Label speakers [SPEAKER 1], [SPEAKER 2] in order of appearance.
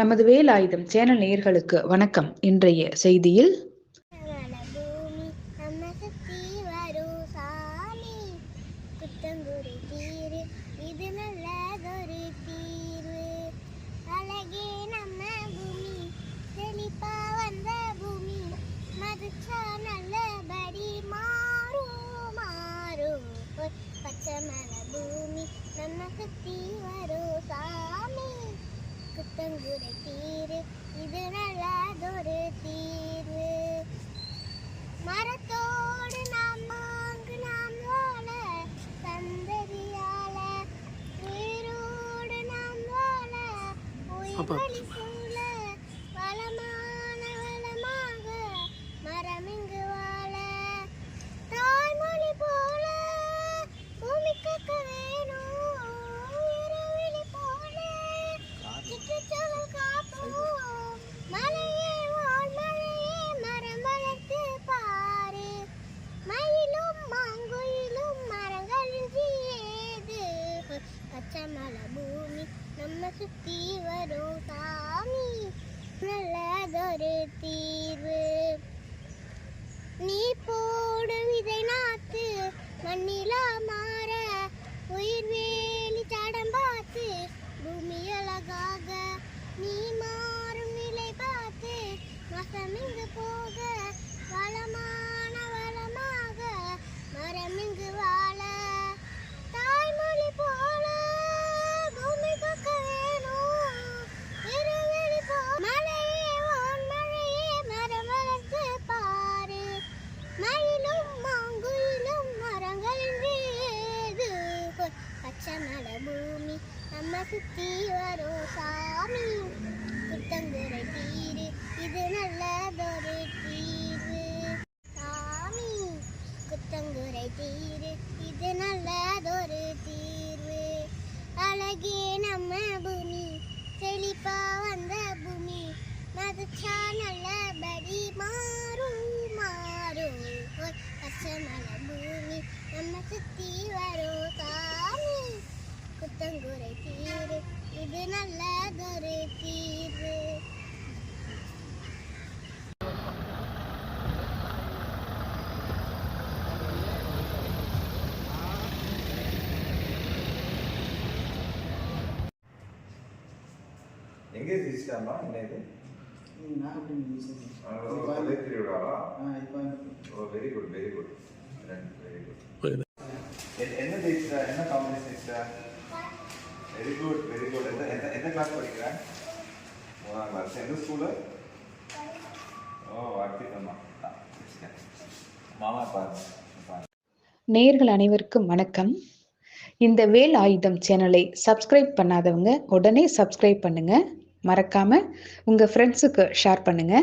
[SPEAKER 1] நமது வேலாயுதம் சேனல் நேயர்களுக்கு வணக்கம். இன்றைய செய்தியில்
[SPEAKER 2] பூமி நம்ம வரும் சாமி. இது நம்ம பூமி நமக்கு வந்த பூமி. நல்லபடி மாறும் மாறும் பச்சை வரும் சாமி. குத்தங்குறை தீரு. இது நல்லதொரு தீர்வு மரத்தோடு நாம் மாங்கு நாம் வாழ சந்ததியால உயிரோடு நாம் வாழ வரும் சாமி நல்லதொரு தீர்வு. நீ போடும் இதை நாத்து மண்ணிலா மாற உயிர் வேலி தடம் பார்த்து பூமி அழகாக நீ மாறும் நிலை பார்த்து மசம் இங்கு போக வளமா பூமி நம்ம சுத்தி வரும் சாமி. குத்தங்குறை தீரு இது நல்லதொரு தீர்வு சாமி குத்தங்குறை தீரு இது நல்லதொரு தீர்வு. அழகே நம்ம பூமி செழிப்பா வந்த பூமி. மதிச்சா நல்லபடி மாறும் மாறும். பச்சை மலை பூமி நம்ம சுத்தி குத்தங்குறை தீரு. இது நல்லதொரு தீர்வு
[SPEAKER 3] எங்கே ஜெயிச்சிட்டாமா என்ன இது? Very good very good very good என்ன ஜெயிச்சிட்டா? என்ன காம்படிஷன் ஜெயிச்சிட்டா? வெரி குட் வெரி குட் எந்த எந்த எந்த கிளாஸ் படிக்கிறேன் மூணாம் கிளாஸ் எந்த ஸ்கூலு ஓ அர்ப்பிதம்மா மாமா பாருங்க
[SPEAKER 1] நேர்கள் அனைவருக்கும் வணக்கம். இந்த வேல் ஆயுதம் சேனலை சப்ஸ்கிரைப் பண்ணாதவங்க உடனே சப்ஸ்கிரைப் பண்ணுங்க. மறக்காம உங்க ஃப்ரெண்ட்ஸுக்கு ஷேர் பண்ணுங்க.